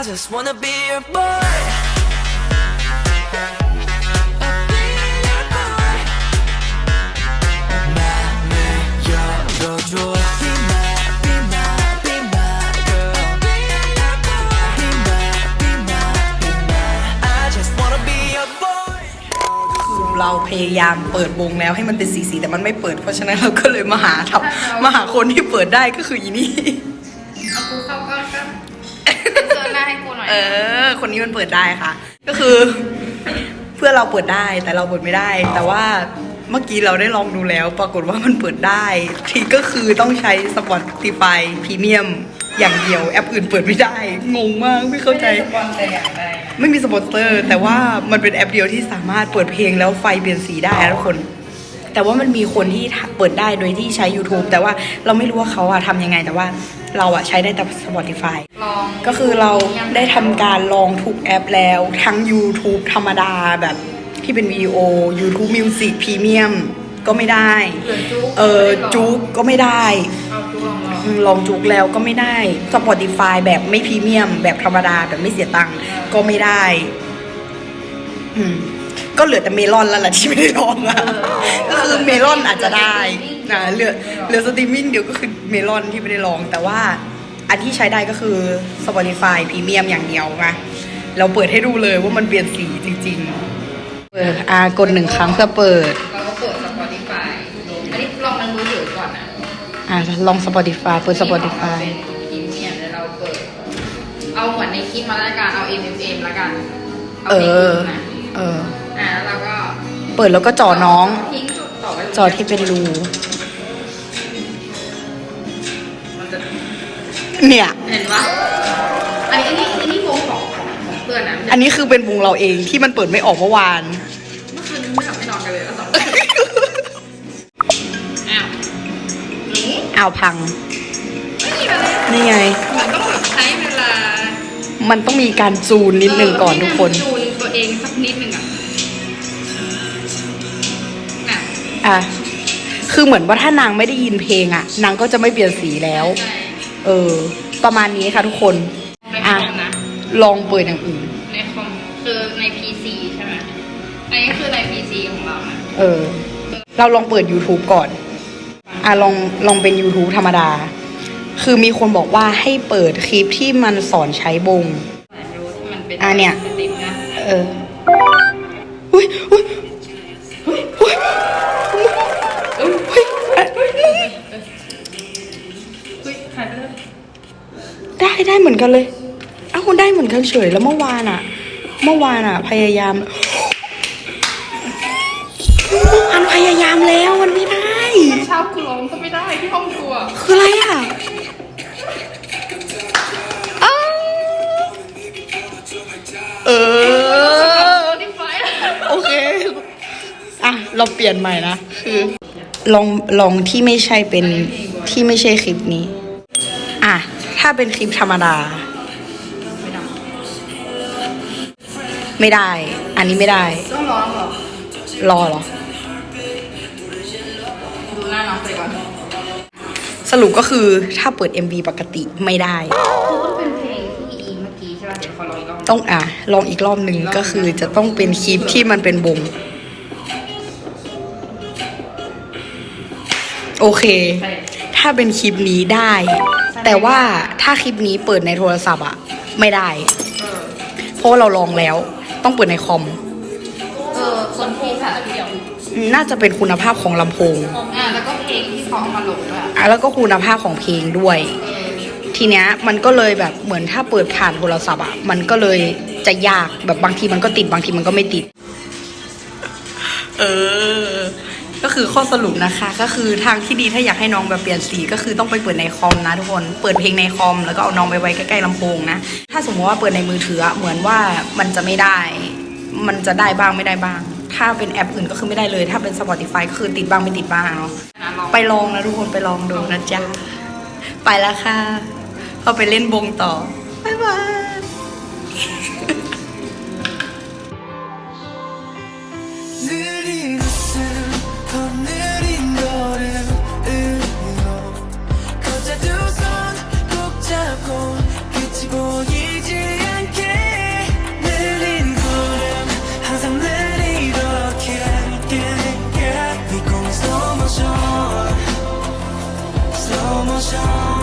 I just wanna be your boy. เราพยายามเปิดวงแล้วให้มันเป็นสีสีแต่มันไม่เปิดเพราะฉะนั้นเราก็เลยมาหาทับมาหาคนที่เปิดได้ก็คืออีนี่ เออ คนนี้มันเปิดได้ค่ะ ก็คือ เพื่อนเราเปิดได้แต่เราเปิดไม่ได้ แต่ว่าเมื่อกี้เราได้ลองดูแล้ว ปรากฏว่ามันเปิดได้ที่ก็คือต้องใช้ Spotify Premium อย่างเดียวแอปอื่นเปิดไม่ได้ งงมากไม่เข้าใจบอลแต่อย่างใดไม่มีสปอนเซอร์ แต่ว่ามันเป็นแอปเดียวที่สามารถเปิดเพลงแล้วไฟเปลี่ยนสีได้นะทุกคน แต่ว่ามันมีคนที่เปิดได้โดยที่ใช้ YouTube แต่ว่าเราไม่รู้ว่าเขาอะทำยังไงแต่ว่าเราอะใช้ได้แต่ Spotify ลอง ก็คือเราได้ทำการลองทุกแอปแล้ว ทั้ง YouTube ธรรมดาแบบที่เป็นวิดีโอ YouTube Music Premium ก็ไม่ได้เหลือจุ๊กเออจุกก็ไม่ได้เอาจุ๊กลองลองอืมลองจุกแล้วก็ไม่ได้ Spotify แบบไม่พรีเมียม แบบธรรมดาแบบไม่เสียตังค์ก็ไม่ได้อืมก็เหลือแต่เมลอนแล้วแหละที่ไม่ได้ลองอะก็คือเมลอนอาจจะได้นะเหลือเหลือสตรีมมิ่งเดียวก็คือเมลอนที่ไม่ได้ลองแต่ว่า อันที่ใช้ได้ก็คือ Spotify พรีเมียมอย่างเดียวนะเราเปิดให้ดูเลยว่ามันเปลี่ยนสีจริง ๆ เปิดอ่ากดหนึ่งครั้งเพื่อเปิด เราก็เปิด Spotify อันนี้ลองมันมือถือก่อนนะอ่าลอง Spotify เปิด Spotify เป็นพรีเมียมแล้วเราเปิด เอาเหมือนในคลิปมาแล้วกันเอา M M M แล้วกันเอเพลงออื่นนะเออ อ่าแล้วเราก็ เปิดแล้วก็จ่อน้องทิ้งจุดต่อไปจอที่เป็นรู เนี่ย เห็นปะอันนี้อันนี้อันนี้วงของของของเพื่อนนะอันนี้คือเป็นวงเราเองที่มันเปิดไม่ออกเมื่อวาน เมื่อคืนไม่หลับไม่นอนกันเลยแล้วสองคนอ้าวนี่อ้าวพัง ไม่มีอะไรนี่ไง มันต้องแบบใช้เวลามันต้องมีการจูนนิดนึงก่อนทุกคนเออจูนตัวเองสักนิดนึงอะอะอะ คือเหมือนว่าถ้านางไม่ได้ยินเพลงอะ นางก็จะไม่เปลี่ยนสีแล้ว ใช่ เออ ประมาณนี้ค่ะทุกคน ในคอะ อมนะ ลองเปิดอย่างอื่น ในคอมคือใน PC ใช่ไหมอันนี้คือใน PC ของเรานะเออ เราลองเปิด YouTube ก่อน อะลองลองเป็น YouTube ธรรมดา คือมีคนบอกว่าให้เปิดคลิปที่มันสอนใช้บงแต่ดูที่มันเป็นอะเนี่ย สติปนะเอออุ้ยอุ้ยอุ้ยอุ้ยอุ้ย ได้ได้เหมือนกันเลยเอ้าได้เหมือนกันเฉยแล้วเมื่อวานอะเมื่อวานอะพยายามเมื่อวานพยายามแล้วมันไม่ได้เช้ากูร้องก็ไม่ได้ที่ห้องครัวคืออะไรอะอ้าวเออนี่ไฟโอเคอะเราเปลี่ยนใหม่นะคือลองลองที่ไม่ใช่เป็นที่ไม่ใช่คลิปนี้อะถ้าเป็นคลิปธรรมดา ไม่ได้ อันนี้ไม่ได้ ต้องร้องเหรอ รอเหรอ ดูหน้าน้องไปก่อน สรุปก็คือถ้าเปิด MV ปกติไม่ได้คือต้องเป็นเพลงที่อีเมื่อกี้ใช่ป่ะ เดี๋ยวขอลองอีกรอบ ต้องอะ ลองอีกรอบหนึ่งก็คือจะต้องเป็นคลิปที่มันเป็นวงโอเคใช่ถ้าเป็นคลิปนี้ได้ แต่ว่าถ้าคลิปนี้เปิดในโทรศัพท์อะไม่ได้ เออเพราะว่าเราลองแล้ว ต้องเปิดในคอม เออคนที่ค่ะเดียวน่าจะเป็นคุณภาพของลำโพงอ่าแล้วก็เพลงที่เขาเอามาลงด้วยอะแล้วก็คุณภาพของเพลงด้วยทีเนี้ยมันก็เลยแบบเหมือนถ้าเปิดผ่านโทรศัพท์อะมันก็เลยจะยากแบบบางทีมันก็ติดบางทีมันก็ไม่ติด เออ ก็คือข้อสรุปนะคะ ก็คือทางที่ดีถ้าอยากให้น้องแบบเปลี่ยนสีก็คือต้องไปเปิดในคอมนะทุกคนเปิดเพลงในคอม แล้วก็เอาน้องไปไว้ใกล้ๆลำโพงนะ ถ้าสมมติว่าเปิดในมือถือเหมือนว่ามันจะไม่ได้ มันจะได้บ้างไม่ได้บ้าง ถ้าเป็นแอปอื่นก็คือไม่ได้เลย ถ้าเป็น Spotify ก็คือติดบ้างไม่ติดบ้างเนาะไปลองนะทุกคนไปลองดูนะจ๊ะไปแล้วค่ะเอาไปเล่นบงต่อบ๊ายบาย show